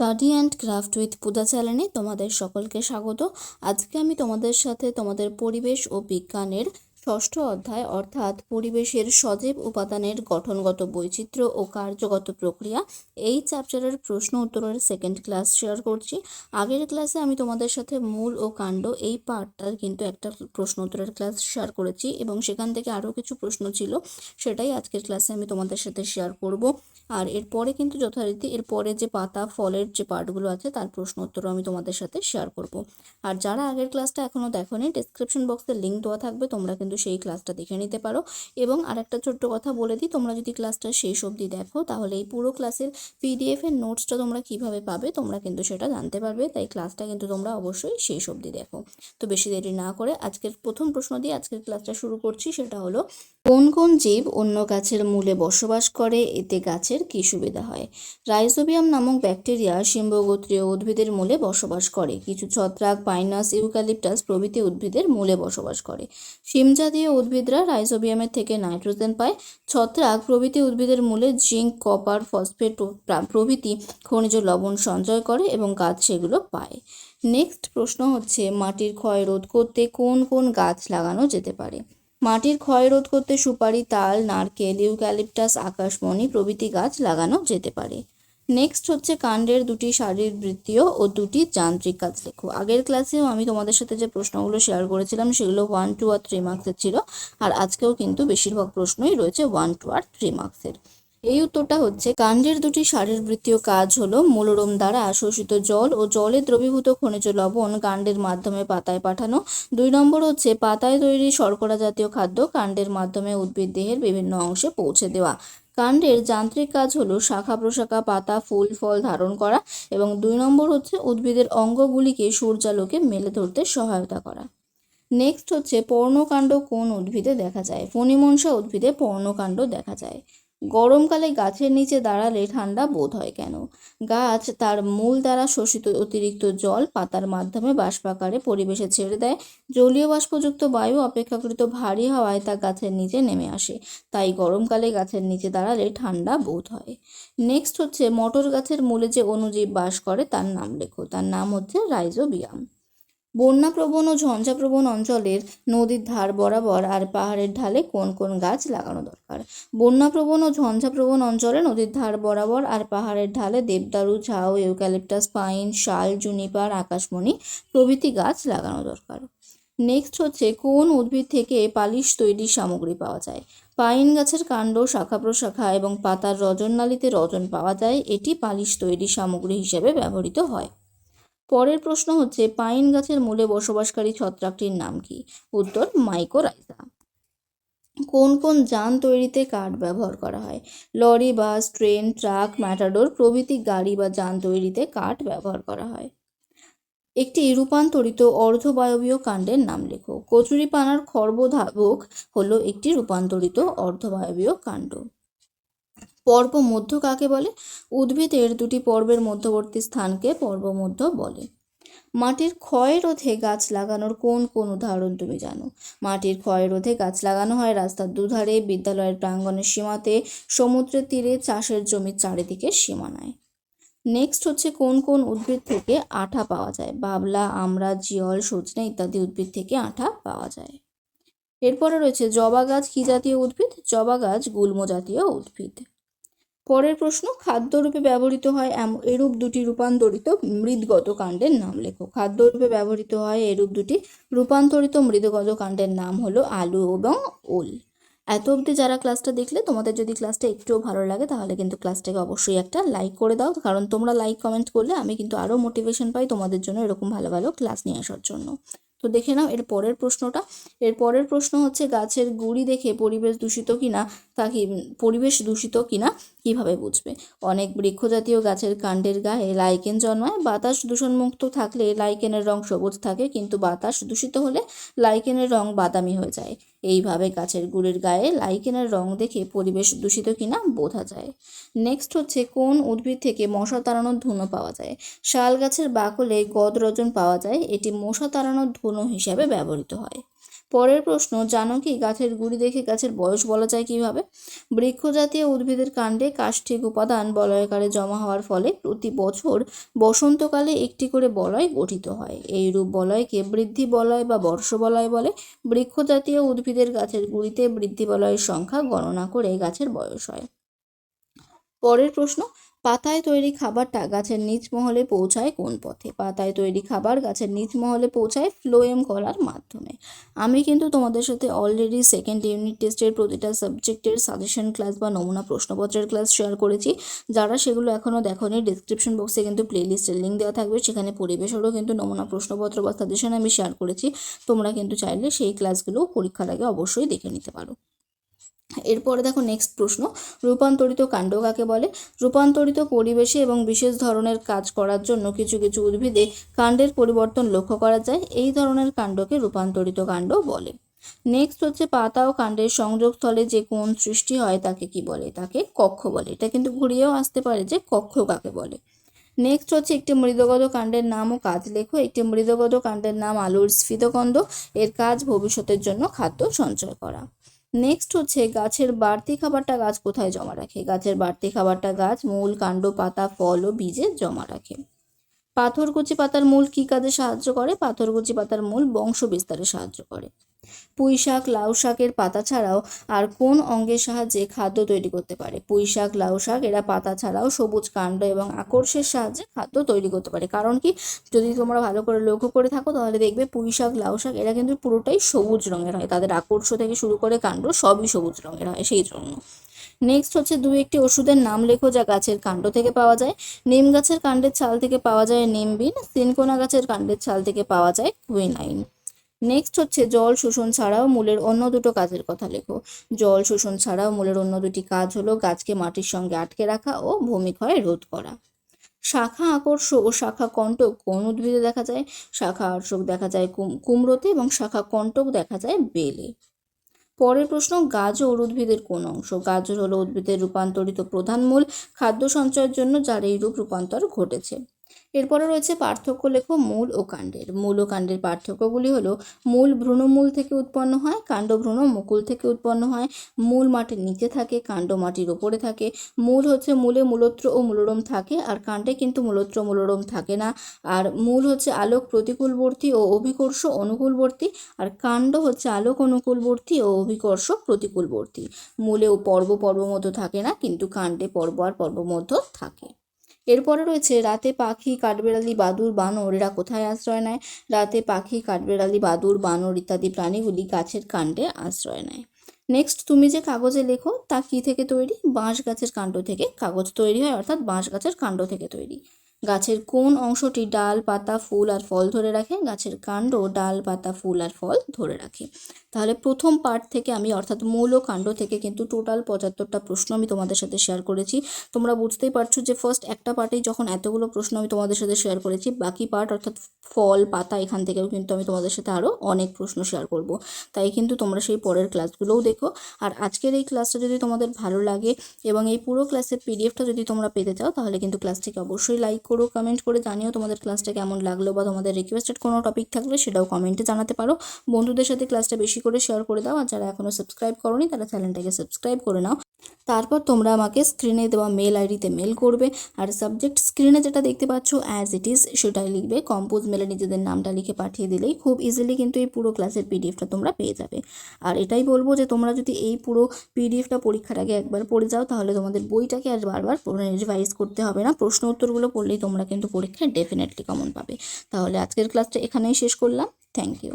Study and craft with Puja চ্যানেলে তোমাদের সকলকে স্বাগত। আজকে আমি তোমাদের সাথে তোমাদের পরিবেশ ও বিজ্ঞানের ষষ্ঠ অধ্যায় অর্থাৎ পরিবেশের সজীব উপাদানের গঠনগত বৈচিত্র্য ও কার্যগত প্রক্রিয়া এই চ্যাপ্টারের প্রশ্ন উত্তরের সেকেন্ড ক্লাস শেয়ার করছি। আগের ক্লাসে আমি তোমাদের সাথে মূল ও কাণ্ড এই পার্টটার কিন্তু একটা প্রশ্ন উত্তরের ক্লাস শেয়ার করেছি এবং সেখান থেকে আরও কিছু প্রশ্ন ছিল, সেটাই আজকের ক্লাসে আমি তোমাদের সাথে শেয়ার করব। আর এরপরে কিন্তু যথারীতি এরপরে যে পাতা, ফলের যে পার্টগুলো আছে, তার প্রশ্ন উত্তরও আমি তোমাদের সাথে শেয়ার করব। আর যারা আগের ক্লাসটা এখনও দেখোনি ডিসক্রিপশন বক্সে লিঙ্ক দেওয়া থাকবে, তোমরা কিন্তু সেই ক্লাসটা দেখে নিতে পারো। এবং আরেকটা ছোট্ট কথা বলে দিই, তোমরা যদি ক্লাসটা শেষ অবধি দেখো, তাহলে এই পুরো ক্লাসের পিডিএফ এর নোটসটা তোমরা কীভাবে পাবে, তোমরা কিন্তু সেটা জানতে পারবে। তাই ক্লাসটা কিন্তু তোমরা অবশ্যই শেষ অবধি দেখো। তো বেশি দেরি না করে আজকের প্রথম প্রশ্ন দিয়ে আজকের ক্লাসটা শুরু করছি, সেটা হলো, কোন কোন জীব অন্য গাছের মূলে বসবাস করে, এতে গাছের কী সুবিধা হয়? রাইজোবিয়াম নামক ব্যাকটেরিয়া সিম্বগোত্রীয় উদ্ভিদের মূলে বসবাস করে। কিছু ছত্রাক, পাইনাস, ইউক্যালিপটাস প্রভৃতি উদ্ভিদের মূলে বসবাস করে। শিমজাতীয় উদ্ভিদরা রাইজোবিয়ামের থেকে নাইট্রোজেন পায়। ছত্রাক প্রভৃতি উদ্ভিদের মূলে জিঙ্ক, কপার, ফসফেট প্রভৃতি খনিজ লবণ সঞ্চয় করে এবং গাছ সেগুলো পায়। নেক্সট প্রশ্ন হচ্ছে, মাটির ক্ষয় রোধ করতে কোন কোন গাছ লাগানো যেতে পারে? মাটির ক্ষয় রোধ করতে সুপারি, তাল, নারকেল, ইউক্যালিপটাস, আকাশমণি প্রভৃতি গাছ লাগানো যেতে পারে। নেক্সট হচ্ছে কাণ্ডের দুটি শারীরবৃত্তীয় ও দুটি যান্ত্রিক কাজ লেখো। আগের ক্লাসেও আমি তোমাদের সাথে যে প্রশ্নগুলো শেয়ার করেছিলাম, সেগুলো ওয়ান টু আর থ্রি মার্কসের ছিল। আর আজকেও কিন্তু বেশিরভাগ প্রশ্নই রয়েছে ওয়ান টু আর থ্রি মার্কসের এই উত্তরটা হচ্ছে কাণ্ডের দুটি শারীরবৃত্তীয় কাজ হলো মূলরোম দ্বারা শোষিত জল ও জলে দ্রবীভূত খনিজ লবণ কাণ্ডের মাধ্যমে পাতায় পাঠানো। দুই নম্বর হচ্ছে, পাতায় তৈরি শর্করা জাতীয় খাদ্য কাণ্ডের মাধ্যমে উদ্ভিদ দেহের বিভিন্ন অংশে পৌঁছে দেওয়া। কাণ্ডের যান্ত্রিক কাজ হলো শাখা প্রশাখা, পাতা, ফুল, ফল ধারণ করা এবং দুই নম্বর হচ্ছে, উদ্ভিদের অঙ্গগুলিকে সূর্যালোকে মেলে ধরতে সহায়তা করা। নেক্সট হচ্ছে, পর্ণকাণ্ড কোন উদ্ভিদে দেখা যায়? ফণিমনসা উদ্ভিদে পর্ণকাণ্ড দেখা যায়। গরমকালে গাছের নিচে দাঁড়ালে ঠান্ডা বোধ হয় কেন? গাছ তার মূল দ্বারা শোষিত অতিরিক্ত জল পাতার মাধ্যমে বাষ্পাকারে পরিবেশে ছেড়ে দেয়। জলীয় বাষ্পযুক্ত বায়ু অপেক্ষাকৃত ভারী হওয়ায় তা গাছের নিচে নেমে আসে। তাই গরমকালে গাছের নিচে দাঁড়ালে ঠান্ডা বোধ হয়। নেক্সট হচ্ছে, মটর গাছের মূলে যে অণুজীব বাস করে তার নাম লেখো। তার নাম হচ্ছে রাইজোবিয়াম। বন্যাপ্রবণ ও ঝঞ্ঝাপ্রবণ অঞ্চলের নদীর ধার বরাবর আর পাহাড়ের ঢালে কোন কোন গাছ লাগানো দরকার? বন্যাপ্রবণ ও ঝঞ্ঝাপ্রবণ অঞ্চলে নদীর ধার বরাবর আর পাহাড়ের ঢালে দেবদারু, ঝাউ, ইউক্যালিপটাস, পাইন, শাল, জুনিপার, আকাশমণি প্রভৃতি গাছ লাগানো দরকার। নেক্সট হচ্ছে, কোন উদ্ভিদ থেকে পালিশ তৈরির সামগ্রী পাওয়া যায়? পাইন গাছের কাণ্ড, শাখা প্রশাখা এবং পাতার রজননালীতে রজন পাওয়া যায়, এটি পালিশ তৈরির সামগ্রী হিসেবে ব্যবহৃত হয়। পরের প্রশ্ন হচ্ছে, পাইন গাছের মূলে বসবাসকারী ছত্রাকটির নাম কি? উত্তর মাইকোরাইজা কোন কোন যান তৈরিতে কাঠ ব্যবহার করা হয়? Lorry, bus, train, truck, matador প্রভৃতি গাড়ি বা যান তৈরিতে কাঠ ব্যবহার করা হয়। একটি রূপান্তরিত অর্ধবায়বীয় কাণ্ডের নাম লেখো। কচুরিপানার খর্বধাবক হলো একটি রূপান্তরিত অর্ধবায়বীয় কাণ্ড। পর্ব মধ্য কাকে বলে? উদ্ভিদের দুটি পর্বের মধ্যবর্তী স্থানকে পর্বমধ্য বলে। মাটির ক্ষয় রোধে গাছ লাগানোর কোন কোন উদাহরণ তুমি জানো? মাটির ক্ষয় রোধে গাছ লাগানো হয় রাস্তার দুধারে, বিদ্যালয়ের প্রাঙ্গণের সীমাতে, সমুদ্রের তীরে, চাষের জমির চারিদিকে সীমানায়। নেক্সট হচ্ছে কোন কোন উদ্ভিদ থেকে আঠা পাওয়া যায়? বাবলা, আমড়া জিয়ল সজনে ইত্যাদি উদ্ভিদ থেকে আঠা পাওয়া যায়। এরপরে রয়েছে জবা গাছ কি জাতীয় উদ্ভিদ? জবা গাছ গুল্ম জাতীয় উদ্ভিদ। পরের প্রশ্ন, খাদ্যরূপে ব্যবহৃত হয় এরূপ দুটি রূপান্তরিত মৃদগত কাণ্ডের নাম লেখো। খাদ্যরূপে ব্যবহৃত হয় এরূপ দুটি রূপান্তরিত মৃদগত কাণ্ডের নাম হলো আলু এবং ওল। এত অবধি যারা ক্লাসটা দেখলে, তোমাদের যদি ক্লাসটা একটুও ভালো লাগে, তাহলে কিন্তু ক্লাসটাকে অবশ্যই একটা লাইক করে দাও। কারণ তোমরা লাইক কমেন্ট করলে আমি কিন্তু আরও মোটিভেশন পাই তোমাদের জন্য এরকম ভালো ভালো ক্লাস নিয়ে আসার জন্য। তো দেখে নাও এর পরের প্রশ্নটা। এর পরের প্রশ্ন হচ্ছে, গাছের গুড়ি দেখে পরিবেশ দূষিত কিনা, তা কি পরিবেশ দূষিত কিনা, কীভাবে বুঝবে? অনেক বৃক্ষ জাতীয় গাছের কাণ্ডের গায়ে লাইকেন জন্মায়। বাতাস দূষণমুক্ত থাকলে লাইকেনের রং সবুজ থাকে, কিন্তু বাতাস দূষিত হলে লাইকেনের রং বাদামি হয়ে যায়। এইভাবে গাছের গুড়ির গায়ে লাইকেনের রং দেখে পরিবেশ দূষিত কিনা বোঝা যায়। নেক্সট হচ্ছে কোন উদ্ভিদ থেকে মশা তাড়ানোর ধুনো পাওয়া যায়? শাল গাছের বাকলে গদরজন পাওয়া যায়। এটি মশা তাড়ানোর ধুনো হিসাবে ব্যবহৃত হয়। পরের প্রশ্ন, জানো কি গাছের গুড়ি দেখে গাছের বয়স বলা যায় কীভাবে? বৃক্ষ জাতীয় উদ্ভিদের কাণ্ডে কাষ্ঠিক উপাদান বলয়াকারে জমা হওয়ার ফলে প্রতি বছর বসন্তকালে একটি করে বলয় গঠিত হয়। এই রূপ বলয়কে বৃদ্ধি বলয় বা বর্ষ বলয় বলে। বৃক্ষ জাতীয় উদ্ভিদের গাছের গুড়িতে বৃদ্ধি বলয়ের সংখ্যা গণনা করে গাছের বয়স হয়। পরের প্রশ্ন পাতায় তৈরি খাবারটা গাছের নিচ মহলে পৌঁছায় কোন পথে? পাতায় তৈরি খাবার গাছের নিচ মহলে পৌঁছায় ফ্লোয়েম করার মাধ্যমে। আমি কিন্তু তোমাদের সাথে অলরেডি সেকেন্ড ইউনিট টেস্টের প্রতিটা সাবজেক্টের সাজেশন ক্লাস বা নমুনা প্রশ্নপত্রের ক্লাস শেয়ার করেছি। যারা সেগুলো এখনও দেখোনি ডিসক্রিপশন বক্সে কিন্তু প্লেলিস্টের লিঙ্ক দেওয়া থাকবে। সেখানে পরিবেশেরও কিন্তু নমুনা প্রশ্নপত্র বা সাজেশন আমি শেয়ার করেছি। তোমরা কিন্তু চাইলে সেই ক্লাসগুলো পরীক্ষার আগে অবশ্যই দেখে নিতে পারো। এরপরে দেখো নেক্সট প্রশ্ন, রূপান্তরিত কাণ্ড কাকে বলে? রূপান্তরিত পরিবেশে এবং বিশেষ ধরনের কাজ করার জন্য কিছু কিছু উদ্ভিদে কাণ্ডের পরিবর্তন লক্ষ্য করা যায়, এই ধরনের কাণ্ডকে রূপান্তরিত কাণ্ড বলে। নেক্সট হচ্ছে পাতা ও কাণ্ডের সংযোগস্থলে যে কোণ সৃষ্টি হয় তাকে কি বলে? তাকে কক্ষ বলে। এটা কিন্তু ঘুরিয়েও আসতে পারে যে কক্ষ কাকে বলে। নেক্সট হচ্ছে একটি মৃদগত কাণ্ডের নাম ও কাজ লেখো। একটি মৃদগত কাণ্ডের নাম আলুর স্ফীতকন্দ। এর কাজ ভবিষ্যতের জন্য খাদ্য সঞ্চয় করা। নেক্সট হচ্ছে গাছের বাড়তি খাবারটা গাছ কোথায় জমা রাখে? গাছের বাড়তি খাবারটা গাছ মূল, কাণ্ড, পাতা, ফল ও বীজে জমা রাখে। পাথরকুচি পাতার মূল কী কাজে সাহায্য করে? পাথরকুচি পাতার মূল বংশ বিস্তারে সাহায্য করে। পুঁই শাক লাউ শাকের পাতা ছাড়াও আর কোন অঙ্গের সাহায্যে খাদ্য তৈরি করতে পারে? পুঁই শাক লাউ শাক, এরা পাতা ছাড়াও সবুজ কাণ্ড এবং আকর্ষের সাহায্যে খাদ্য তৈরি করতে পারে। কারণ কি? যদি তোমরা ভালো করে লক্ষ্য করে থাকো, তাহলে দেখবে পুঁই শাক লাউ শাক, এরা কিন্তু পুরোটাই সবুজ রঙের হয়। তাদের আকর্ষ থেকে শুরু করে কাণ্ড সবই সবুজ রঙের হয় সেই জন্য। নেক্সট হচ্ছে দু একটি ওষুধের নাম লেখো যা গাছের কাণ্ড থেকে পাওয়া যায়। নিম গাছের কাণ্ডের ছাল থেকে পাওয়া যায় নিমবিন সিনকোনা গাছের কাণ্ডের ছাল থেকে পাওয়া যায় কুইনাইন নেক্সট হচ্ছে জল শোষণ ছাড়াও মূলের অন্য দুটো কাজের কথা লেখো। জল শোষণ ছাড়াও মূলের অন্য দুটি কাজ হলো গাছকে মাটির সঙ্গে আটকে রাখা ও ভূমিক্ষয় রোধ করা। শাখা আকর্ষ ও শাখা কণ্টক কোন উদ্ভিদে দেখা যায়? শাখা আকর্ষক দেখা যায় কুমড়োতে এবং শাখা কণ্টক দেখা যায় বেলে। পরের প্রশ্ন, গাজর উদ্ভিদের কোন অংশ? গাজর হলো উদ্ভিদের রূপান্তরিত প্রধান মূল খাদ্য সঞ্চয়ের জন্য যার এই রূপ রূপান্তর ঘটেছে। এরপরে রয়েছে পার্থক্য লেখো মূল ও কাণ্ডের। মূল ও কাণ্ডের পার্থক্যগুলি হলো, মূল ভ্রূণমূল থেকে উৎপন্ন হয়, কাণ্ড ভ্রূণ মুকুল থেকে উৎপন্ন হয়, মূল মাটির নিচে থাকে, কাণ্ড মাটির ওপরে থাকে, মূল হচ্ছে মূলে মূলত্র ও মূলরম থাকে, আর কাণ্ডে কিন্তু মূলত্র মূলরম থাকে না। আর মূল হচ্ছে আলোক প্রতিকূলবর্তী ও অভিকর্ষ অনুকূলবর্তী, আর কাণ্ড হচ্ছে আলোক অনুকূলবর্তী ও অভিকর্ষ প্রতিকূলবর্তী। মূলেও পর্ব পর্ব মতো থাকে না, কিন্তু কাণ্ডে পর্ব আর পর্ব মধ্য থাকে। এরপরে রয়েছে, রাতে পাখি, কাঠবেড়ালি বাদুর বানর, এরা কোথায় আশ্রয় নেয়? রাতে পাখি, কাঠবেড়ালি বাদুর বানর ইত্যাদি প্রাণীগুলি গাছের কাণ্ডে আশ্রয় নেয়। নেক্সট তুমি যে কাগজে লেখো, তা কী থেকে তৈরি? বাঁশ গাছের কাণ্ড থেকে কাগজ তৈরি হয়, অর্থাৎ বাঁশ গাছের কাণ্ড থেকে তৈরি। গাছের কোন অংশটি ডাল, পাতা, ফুল আর ফল ধরে রাখে? গাছের কাণ্ড ডাল, পাতা, ফুল আর ফল ধরে রাখে। তাহলে প্রথম পার্ট থেকে আমি, অর্থাৎ মূল কাণ্ড থেকে কিন্তু টোটাল পঁচাত্তরটা প্রশ্ন আমি তোমাদের সাথে শেয়ার করেছি। তোমরা বুঝতেই পারছ যে ফার্স্ট একটা পার্টেই যখন এতগুলো প্রশ্ন আমি তোমাদের সাথে শেয়ার করেছি, বাকি পার্ট অর্থাৎ ফল, পাতা, এখান থেকেও কিন্তু আমি তোমাদের সাথে আরও অনেক প্রশ্ন শেয়ার করব। তাই কিন্তু তোমরা সেই পরের ক্লাসগুলোও দেখো। আর আজকের এই ক্লাসটা যদি তোমাদের ভালো লাগে এবং এই পুরো ক্লাসের পিডিএফটা যদি তোমরা পেতে চাও, তাহলে কিন্তু ক্লাসটিকে অবশ্যই লাইক করো কমেন্ট করে জানিও তোমাদের ক্লাসটা কেমন লাগল বা তোমাদের রিকোয়েস্টেড কোনো টপিক থাকলে সেটাও কমেন্টে জানাতে পারো। বন্ধুদের সাথে ক্লাসটা বেশি করে শেয়ার করে দাও, আর যারা এখনও সাবস্ক্রাইব করোনি তারা চ্যানেলটাকে সাবস্ক্রাইব করে নাও। তারপর তোমরা আমাকে স্ক্রিনে দেওয়া মেল আইডিতে মেল করবে। আর সাবজেক্ট স্ক্রিনে যেটা দেখতে পাচ্ছ অ্যাজ ইট ইজ সেটাই লিখবে। কম্পোজ মেলে নিজেদের নামটা লিখে পাঠিয়ে দিলেই খুব ইজিলি কিন্তু এই পুরো ক্লাসের পিডিএফটা তোমরা পেয়ে যাবে। আর এটাই বলব যে, তোমরা যদি এই পুরো পিডিএফটা পরীক্ষার আগে একবার পড়ে যাও, তাহলে তোমাদের বইটাকে আর বারবার রিভাইজ করতে হবে না। প্রশ্ন উত্তরগুলো পড়লেই তোমরা কিন্তু পরীক্ষায় ডেফিনেটলি কমন পাবে। তাহলে আজকের ক্লাসটা এখানেই শেষ করলাম। Thank you